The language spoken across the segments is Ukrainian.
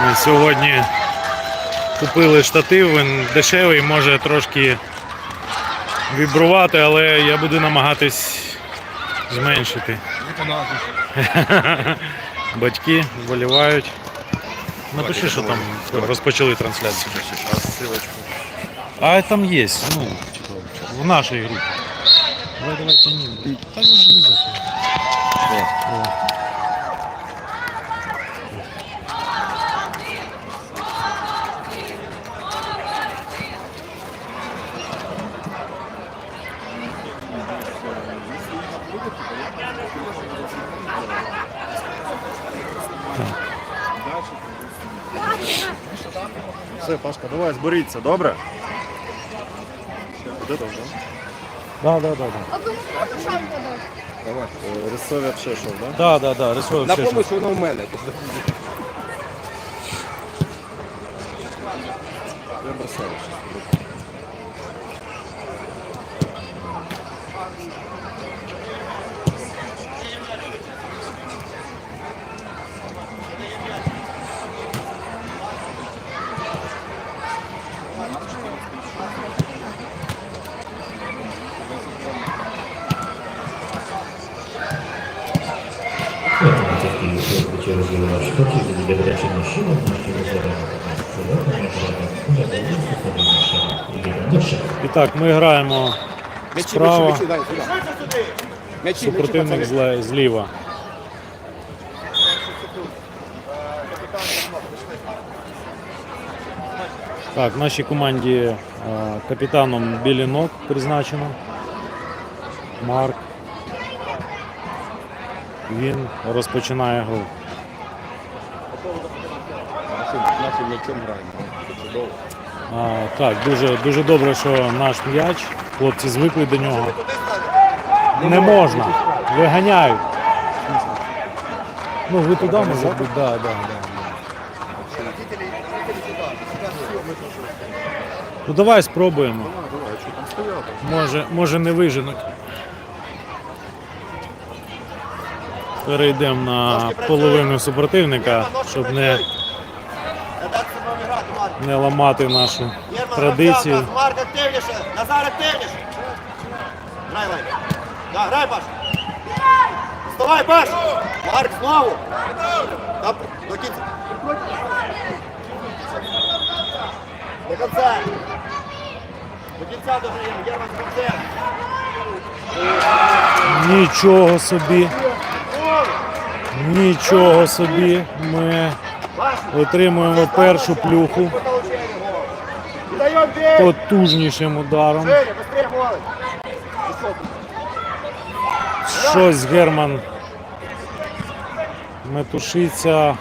Ми сьогодні купили штатив, він дешевий, може трошки вібрувати, але я буду намагатись зменшити. Батьки вболівають. Напиши, що там розпочали трансляцію. А там є, ну, в нашій групі. Давай, давай, тяни. Та ж не закрили. Все, Пашка, давай зберіться, добре? Куди там, да? Да, да, да, да. Давай. Е, Рисові обшешов, да? Да, да, да, рисую На все, що- помощь воно в мене. Хотел развивать штуки, где горячий мужчина, можете выбирать. І так, ми граємо Справа. супротивник зліва. Так, нашій команді е, капітаном Білінок призначено. Марк. Він розпочинає гру. А, так, дуже, дуже добре, що наш м'яч, хлопці звикли до нього. Не можна. Виганяють. Ну, ви туди може бути? Да, да, да. Ну давай спробуємо. Може, може не виженуть. Перейдемо на половину супротивника, щоб не, не ламати нашу традицію. Марк активніше, Назар активніше. Грай, Лай. Да, грай, Паш. Вставай, Паш. Марк знову. До кінця. До кінця. До кінця з кінцем. Нічого собі. Нічого собі. Ми отримуємо першу плюху потужнішим ударом. Щось Герман метушиться.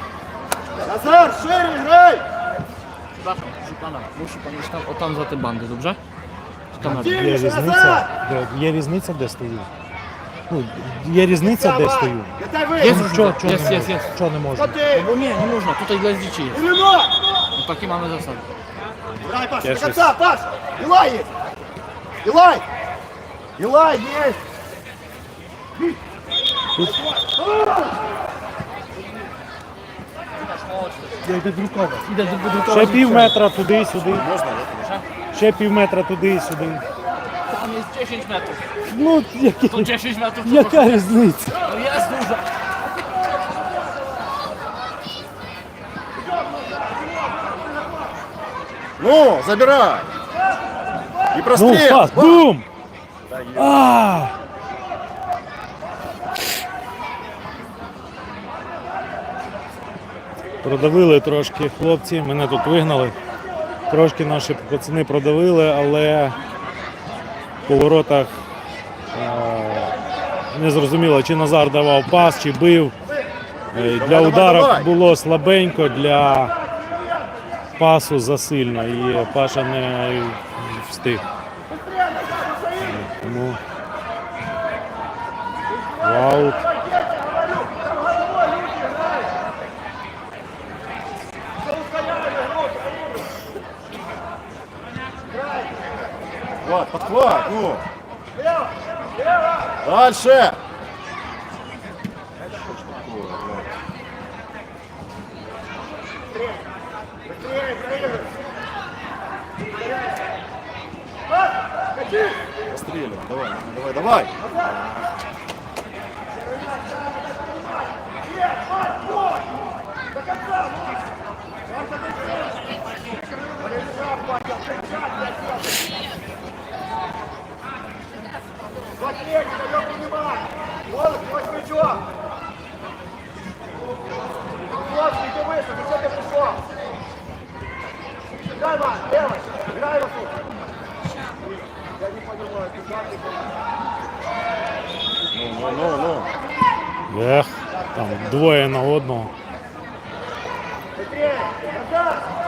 Назар, шире грай. Za te bandy, dobrze? Z kamery. Є різниця, де, є різниця, де стою. Ну, є різниця, де стою. Я вижу. Чого, чого jest, не jest, можна? jest. Чого не можна? Bo nie, nie można, tutaj dla dzieci jest. Іліно. No takie mamy zasady. Грай, Паш, до конца, Паш! Илай есть! Илай! Илай есть! Idę drukować. Idę Ще пів метра туди, сюди. Ще пів метра туди, Tam jest 10 metrów. Ну, які, To 10 metrów to яка різниця? No jest duża. Ну, забирай! І Ну, пас, бум! А! Продавили трошки хлопці, мене тут вигнали. Трошки наші пацани продавили, але поворотах е, не зрозуміло, чи Назар давав пас, чи бив. Е, Для ударів було слабенько, для пасу засильно. І Паша не встиг. Тому аут. Вот, подхват, ну! Дальше! Быстрее, проигрывай. Пас, качи. Постреливай, давай, давай, давай. Захлеб, даем принимать. Голос, мой крючок. Ловкий, ты вышел, ты что ты пришел? Дай, Ман, лево, играй на суд. Я не понимаю, ты как ты Ну, ну, ну, ну. Эх, там двоє на одного. Петре, назад!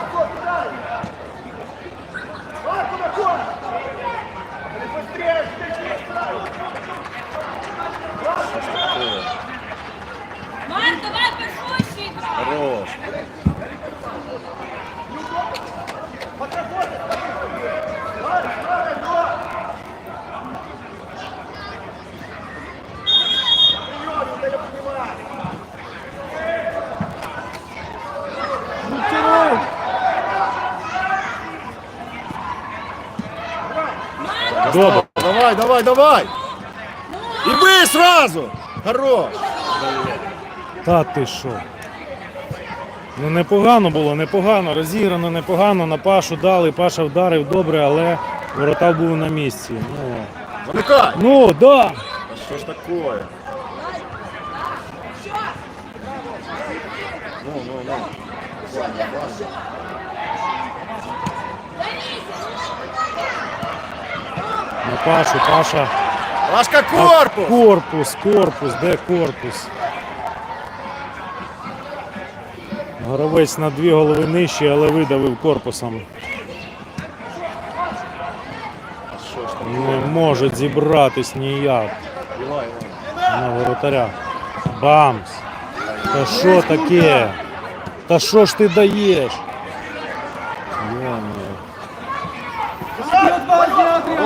Давай, давай. И бей сразу. Хорош. Та ти що? Ну непогано було, непогано, розіграно, непогано, на Пашу дали, Паша вдарив добре, але ворота був на місці. Ну, Замыкай. ну да. Да что ж такое? Ну, ну, ну. На Пашу, Паша. Пашка корпус. Корпус, корпус, де корпус? Горовець на дві голови нижче, але видавив корпусом. Не можуть зібратись ніяк на воротаря. Бамс! Та що таке? Та що ж ти даєш?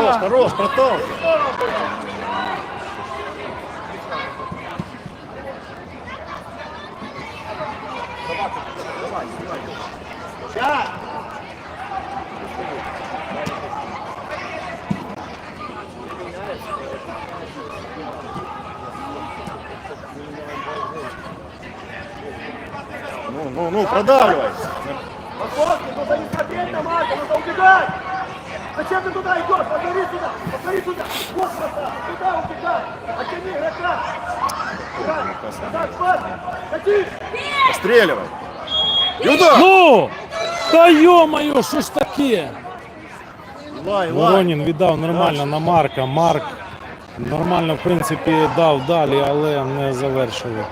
Хорош, хорош, проталкивай. Сейчас! Ну, ну, ну, продавливай. Московский, нужно не смотреть на Марка, нужно убегать! Зачем ты туда идешь? Посмотри сюда! Посмотри сюда! Вот красавчик! Туда убегай! Оттяни игрока! Назад, пас! Кати! Постреливай. Юда! Ну! Та йо-моє, що ж таке? Ивай, Ивай. Воронін віддав нормально на Марка. Марк нормально, в принципі, дав далі, але не завершили.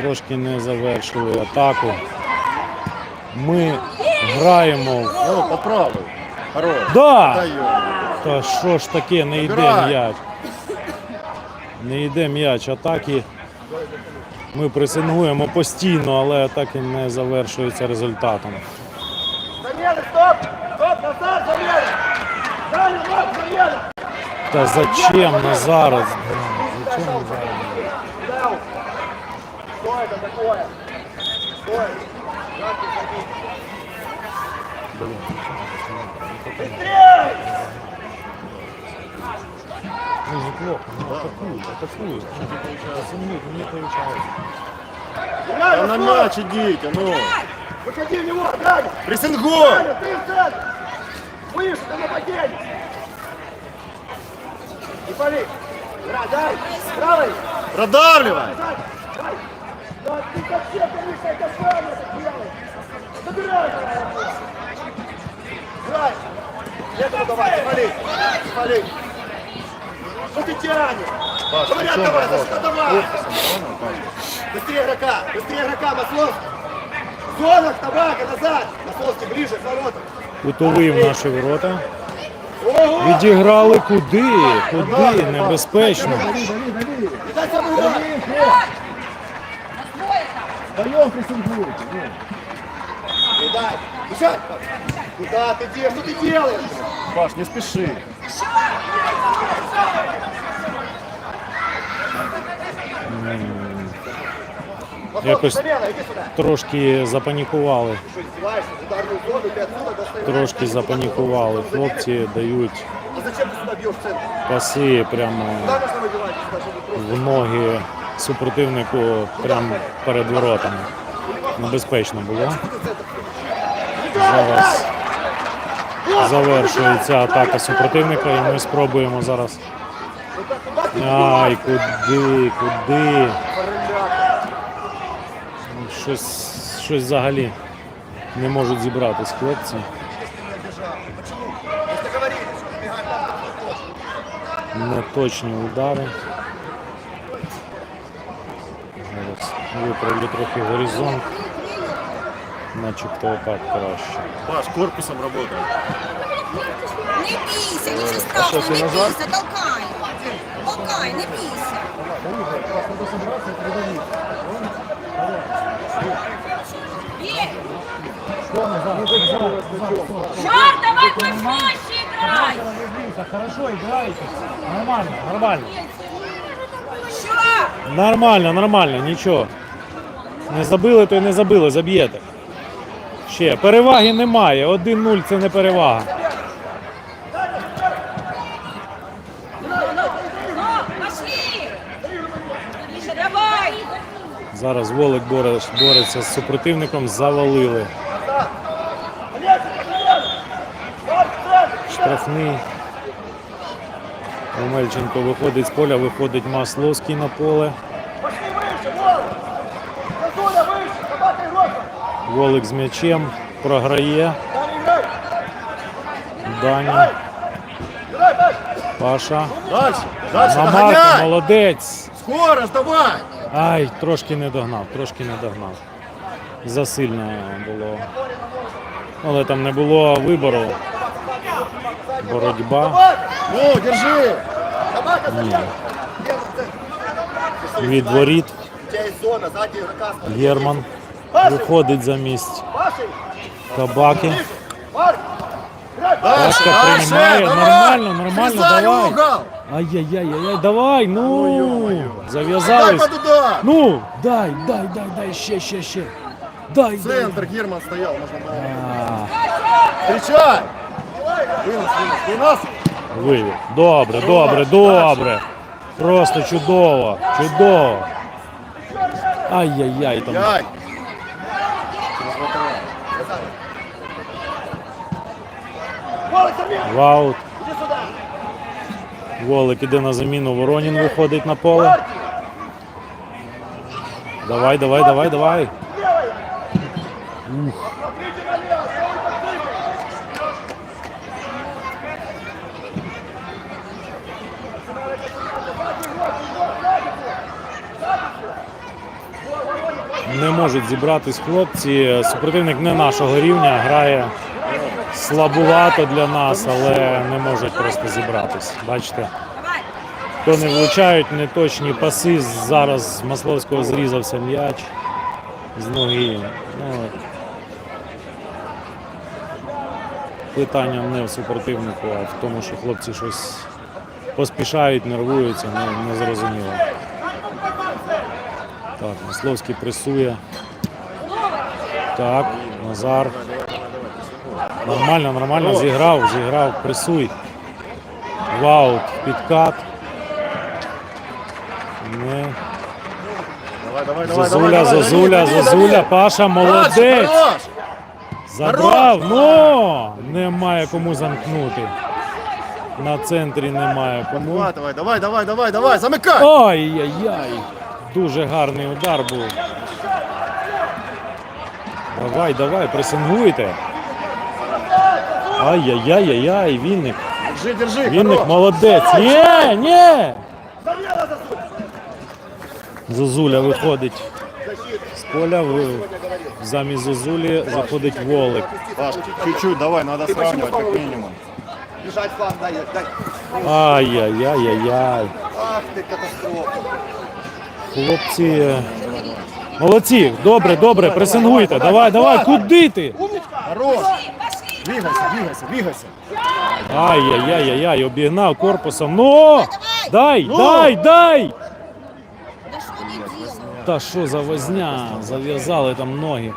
Трошки не завершили атаку. Ми граємо. Ну, поправил. Хорош. Да! Та що ж таке, не йде Забирай. м'яч. Не йде м'яч. Атаки ми пресингуємо постійно, але атаки не завершуються результатом. Замена, стоп! Стоп, назад, замена! Далее, Марк, замена! Та зачем на Ниже плохо, но атакуют, атакуют. Сомнут, не получается. А на мяч идите, ну. Выходи в него, Даня! Прессингу! Даня, ты в центр! Выше, на нападение! И пали! Радай! Правый! Радарливай! Да ты совсем, конечно, это славно! Забирай! Играй! Этого давай, не пали! Не пали! Что ты тянешь? Паш, Говорят, причем давай, работа? за что давай! Корпусом, понял, Паш? Быстрее игрока! Быстрее игрока, Маслов! В зонах, табака, назад! Масловский ближе к воротам! Кутовий в наші ворота. Ого! Відіграли куди? Куди? Небезпечно. Не дай забывать! Даем прессингуй. Не дай! Бежать! Куда ты делаешь? Что ты делаешь? Паш, не спеши. якось Замена, иди сюда. трошки запанікували. Что, издеваешься? Ударную зону, ты отсюда достаешь. Трошки запанікували. Хлопці дають А зачем ты сюда бьешь в центр? паси прямо Куда нужно выбивать? Сюда, чтобы просто... в ноги супротивнику прямо перед воротами. Небезпечно було. Зараз завершується атака супротивника, і ми спробуємо зараз. Ай, куди, куди? Щось, щось взагалі не можуть зібратись хлопці. Неточні удари. Виправлю трохи горизонт. Начебто отак краще. Паш, корпусом работай. Не бійся, нічого страшного, не бійся, толкай. Толкай, не бійся. Є. Давай пошвидше грай. Хорошо, играете. Нормально, нормально. Нормально, нормально, нічого. Не забили, то й не забили, заб'єте. Ще переваги немає. 1-0 це не перевага. Зараз Волик боре- бореться з супротивником, завалили. Штрафний. Омельченко виходить з поля, виходить Масловський на поле. Волик з м'ячем програє. Дані, Паша. Дальше, дальше, На Марка, догоняй! молодець. Скорость, давай! Ай, трошки не догнав, трошки не догнав. Засильно було. Але там не було вибору. Боротьба. Ну, держи! Ні. Від воріт. Герман виходить замість Пашей! Табаки. Марк! Играй, Паш! Дальше, Пашка дальше, приймає, давай! нормально, нормально, Врезай давай. угол! Ай-яй-яй-яй, давай, ну, Дай зав'язались. под удар! Ну, дай, дай, дай, дай, ще, ще, ще. Дай, дай. Центр Герман стоял, можно было. А, Встречай! Вынос, вынос, вынос! Вивів. Добре, добре, добре. Просто чудово, чудово. Ай-яй-яй там. Яй! Ваут. Волик іде на заміну. Воронін виходить на поле. Давай, давай, давай, давай. Подсыпку! Не можуть зібратись хлопці. Супротивник не нашого рівня, грає слабувато для нас, але не можуть просто зібратись. Бачите, Давай. то не влучають неточні паси. Зараз з Масловського зрізався м'яч з ноги. Ну, питання не в супротивнику, а в тому, що хлопці щось поспішають, нервуються, не, не зрозуміло. Так, Масловський пресує. Так, Назар. Нормально, нормально зіграв, зіграв, пресуй. Вау, підкат. Не. Давай, давай, давай, Зозуля, давай, давай, Зозуля, Зозуля. Паша, молодець. Забрав, ну немає кому замкнути. На центрі немає кому. Давай, давай, давай, давай, давай, замикай! Ай-яй-яй! Дуже гарний удар був. Давай, давай, пресингуйте. Ай-яй-яй-яй, Вінник. Держи, держи, Вінник хорош! молодець. Є, ні! Зозуля виходить з поля. ви- Замість Зозулі заходить Волик. Паш, чуть-чуть, давай, надо сравнивать как минимум. Бежать фланг, дай, дай. Ай-яй-яй-яй-яй. Ах ты, катастрофа. Хлопці. Молодці, добре, добре, пресингуйте. Давай, давай, куди ти? Хорош! Двигайся, двигайся, двигайся! Ай-яй-яй-яй, обігнав корпусом. Ну! Дай, дай, дай! Да что не делал? Та що за возня? Зав'язали там ноги.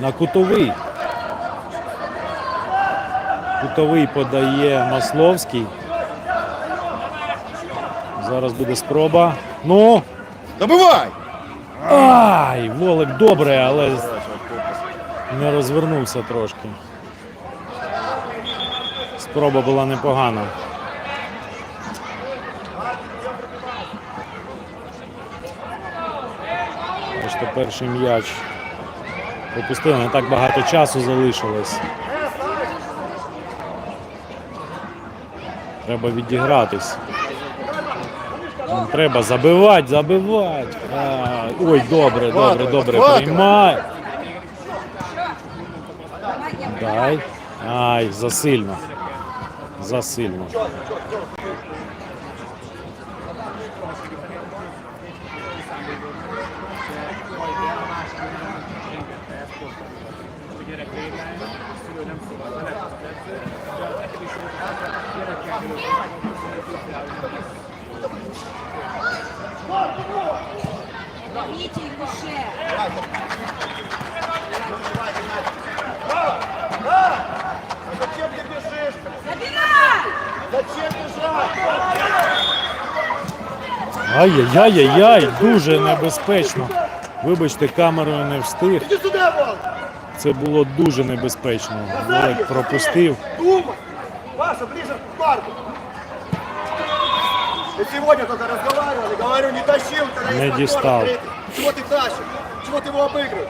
На кутовий. Кутовий подає Масловський. Зараз буде спроба. Ну. Добивай! Ай! Волик добре, але не розвернувся трошки. Спроба була непогана. Ось то перший м'яч пропустили, не так багато часу залишилось. Треба відігратись. Треба забивати, забивати. Ой, добре, добре, добре. Приймай. Дай. Ай, засильно. Засильно. Давите его ще. Зачем ты бежишь? Забирай! Зачем бежать? Ай-яй-яй-яй, дуже небезпечно. Вибачте, камерою не встиг. Иди сюда, вон! Це було дуже небезпечно. Волик пропустив. Думай! Паша, ближе к Марку! Мы сегодня только разговаривали, говорю, не тащил, когда Не есть дистал. возможность. Чего ты тащишь? Чего ты его обыгрываешь?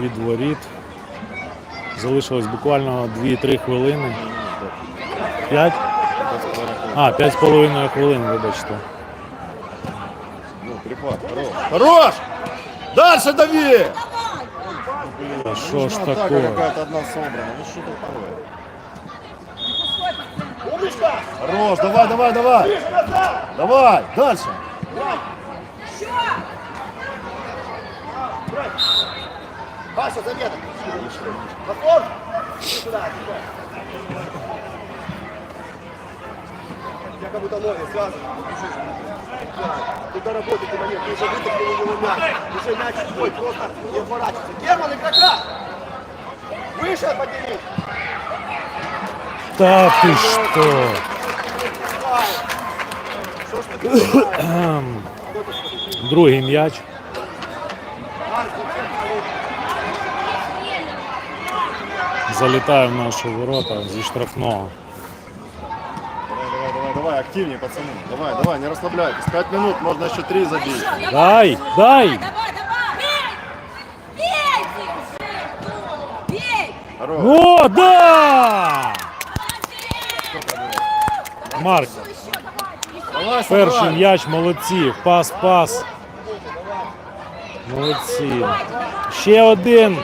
Від воріт. Залишилось буквально 2-3 хвилини. 5? А, 5,5 хвилин, вибачте. Ну, перехват, хорош. Хорош! Дальше дави! Та що ж какая-то одна собрана. Ну что такое? Хорош, давай, давай, давай! Давай, дальше! Паша, замена! Повтор! Сюда, тебя как будто ноги связаны. Ты доработай ты момент, ты уже вытащил у него мяч. Уже мяч твой, просто не отворачивайся. Герман, игрока! Выше? Что ж ты делаешь? Другий м'яч. Залітає в наші ворота зі штрафного. Давай, давай, давай, давай, активнее, пацаны. Давай, давай, не расслабляйтесь. Пять минут, можно еще три забить. Дай, дай! Давай, давай! Бей! Бей! Хорош. О, да! Марк, давай! Перший м'яч, молодці. Пас, пас. Молодці. Ще один.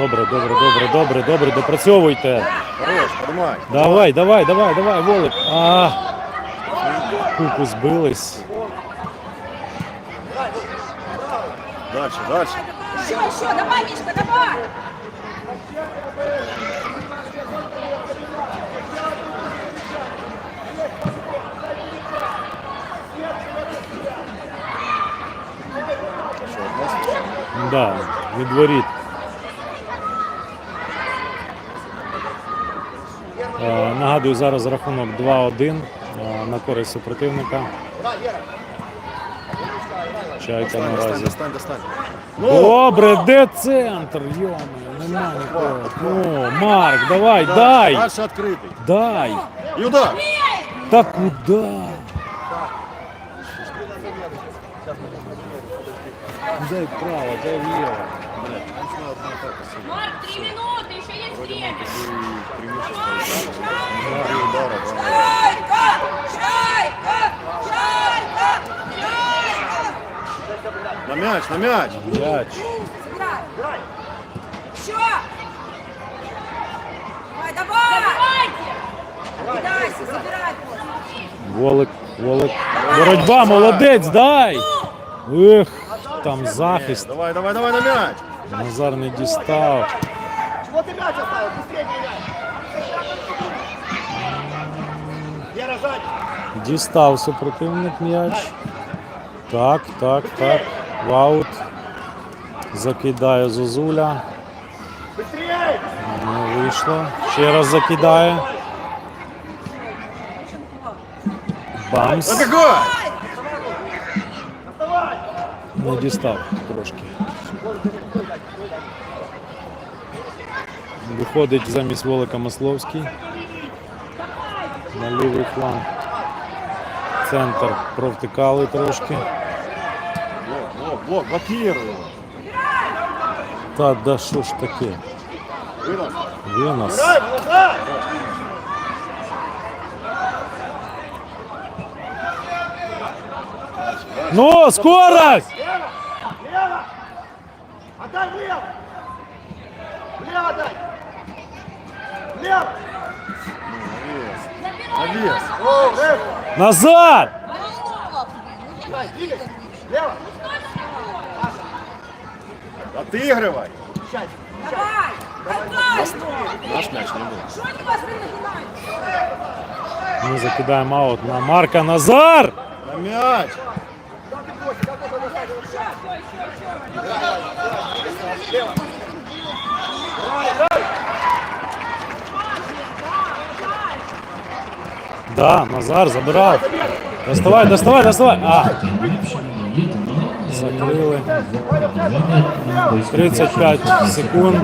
Добре, добре, добре, добре, добре, допрацьовуйте. Хорош, поднимай. Давай, давай, давай, давай, Волик. А, купу збились. Дальше, дальше. Еще, еще! Давай, Мишка, давай! Да, від воріт. Нагадую, зараз рахунок 2-1 е, на користь супротивника. Чайка Достань, достань, наразі. достань, достань. Добре, де центр? Йоми, нема нікого. Ну, Марк, давай, Дальше, дай! Дальше открытый. Дай! И удар. Та куди? Дай право, дай вліво. Марк, три минуты, еще есть время! Три удара, На мяч, на мяч. М'яч. Еще. Давай, давай. Кидайся, забирай. Волик, волик. Боротьба, молодець, дай! Ех, там захист. Давай, давай, давай на мяч. Назар не дістав. Дістав супротивник м'яч. Так, так, так. Ваут. Закидає Зозуля. Не вийшло. Ще раз закидає. Бамс. Не дістав трошки. Виходить замість Волика Масловський. На лівий фланг. Центр провтикали трошки. Блок, блок, блок, блокируй его. Та да що ж таке? Винос. Глаза. Ну, скорость! Отдай влево. Влево отдай. Влево. Назад! Отыгрывай! Давай! Наш мяч не был. Мы закидаем аут на Марка Назар! На мяч! Лево! Да, Назар забирав. Доставай, доставай, доставай. А, закрили. 35 секунд.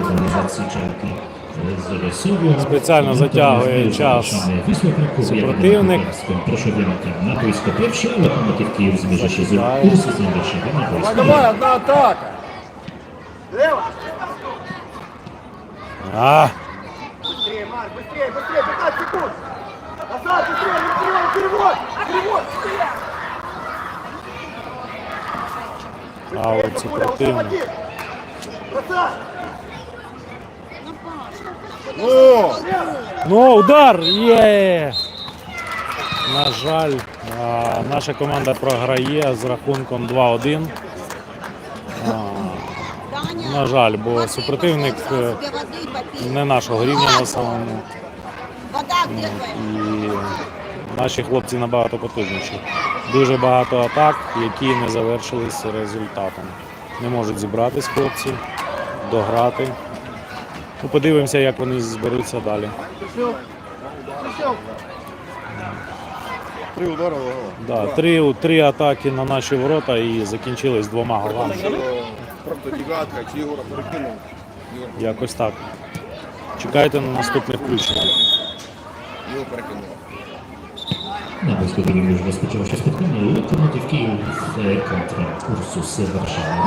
Спеціально затягує час супротивник. Proszę wyjątek na boisko pierwsze. Lokomotyw Kijów zmierza się z Zaczynają. Ursysem Warszawa na boisko Давай, давай, одна атака. Лево. А, Быстрее, Марк, быстрее, быстрее, 15 секунд. Назад, быстрее, быстрее, перевод, перевод, быстрее. аут супротивник. Уходи. Бросай. Ну, Ну, удар! Є! На жаль, а, наша команда програє з рахунком 2-1. На жаль, бо супротивник е, не нашого рівня на самому. І наші хлопці набагато потужніші. Дуже багато атак, які не завершились результатом. Не можуть зібратись хлопці, дограти. Ну, подивимося, як вони зберуться далі. три удара. Да, три, три атаки на наші ворота і закінчились двома голами. Просто дігатка, чи Ігора перекинув. Якось так. Чекайте на наступне включення. Перекинув. Na boisku drugim już rozpoczęło się spotkanie Lokomotyw Kijów kontra Ursus Warszawa.